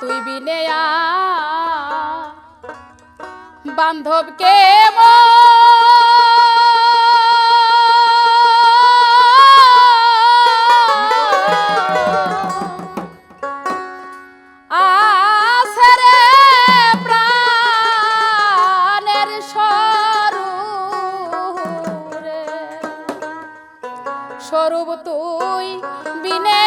তুই বিনেয়া। বান্ধবকে স্বরূপ স্বরূপ তুই বিনে